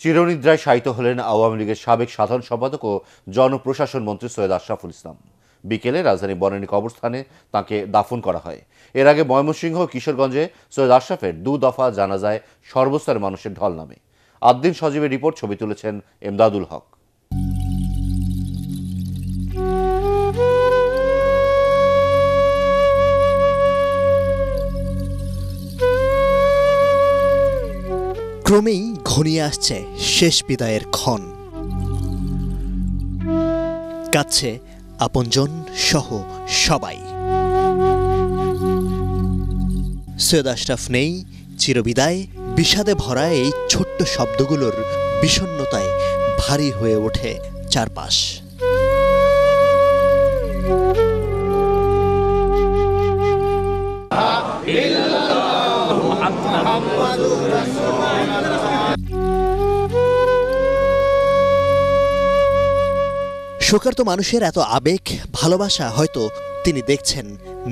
চিরনিদ্রায় শায়িত হলেন আওয়ামী লীগের সাবেক সাধারণ সম্পাদক ও জনপ্রশাসন মন্ত্রী সৈয়দ আশরাফুল ইসলাম। বিকেলে রাজধানী বনানী কবরস্থানে তাকে দাফন করা হয়। এর আগে ময়মনসিংহ কিশোরগঞ্জে সৈয়দ আশরাফের দু দফা জানাজায় সর্বস্তরের মানুষের ঢল নামে। আদ্দিন সজীবের রিপোর্ট ছবি তুলেছেন এমদাদুল হক। ক্রমেই ঘনিয়ে আসছে শেষ বিদায়ের ক্ষণ। কাছে আপনজন সহ সবাই। সৈয়দ আশরাফ নেই, চিরবিদায়, বিষাদে ভরা এই ছোট্ট শব্দগুলোর বিষণ্ণতায় ভারী হয়ে ওঠে চারপাশ। শোকার্ত মানুষের এত আবেগ ভালোবাসা হয়তো তিনি দেখছেন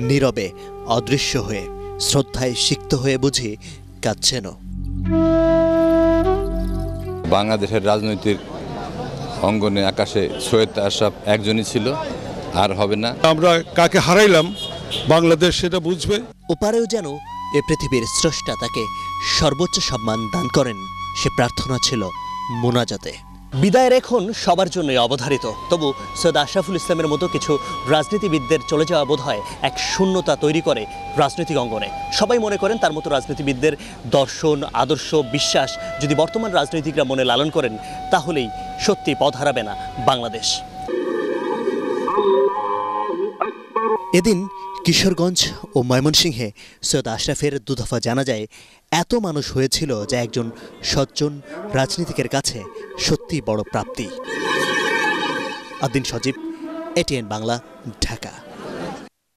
নীরবে অদৃশ্য হয়ে শ্রদ্ধায় সিক্ত হয়ে বুঝি কাঁদছেনও। বাংলাদেশের রাজনৈতিক অঙ্গনে আকাশে সৈয়দ আশরাফ একজনই ছিল আর হবে না। আমরা কাকে হারাইলাম বাংলাদেশ সেটা বুঝবে। ওপারেও যেন এ পৃথিবীর স্রষ্টা তাকে সর্বোচ্চ সম্মান দান করেন সে প্রার্থনা ছিল মোনাজাতে। বিদায়ের এখন সবার জন্যই অবধারিত। তবু সৈয়দ আশরাফুল ইসলামের মতো কিছু রাজনীতিবিদদের চলে যাওয়া বোধ হয় এক শূন্যতা তৈরি করে রাজনৈতিক অঙ্গনে। সবাই মনে করেন তার মতো রাজনীতিবিদদের দর্শন আদর্শ বিশ্বাস যদি বর্তমান রাজনৈতিকরা মনে লালন করেন তাহলেই সত্যি পথ হারাবে না বাংলাদেশ। এদিন কিশোরগঞ্জ ও ময়মনসিংহে সৈয়দ আশরাফের দুদফা জানা যায়, এত মানুষ হয়েছিল যা একজন সজ্জন রাজনীতিকের কাছে সত্যি বড় প্রাপ্তি। আদিন সজীব, এটিএন বাংলা, ঢাকা।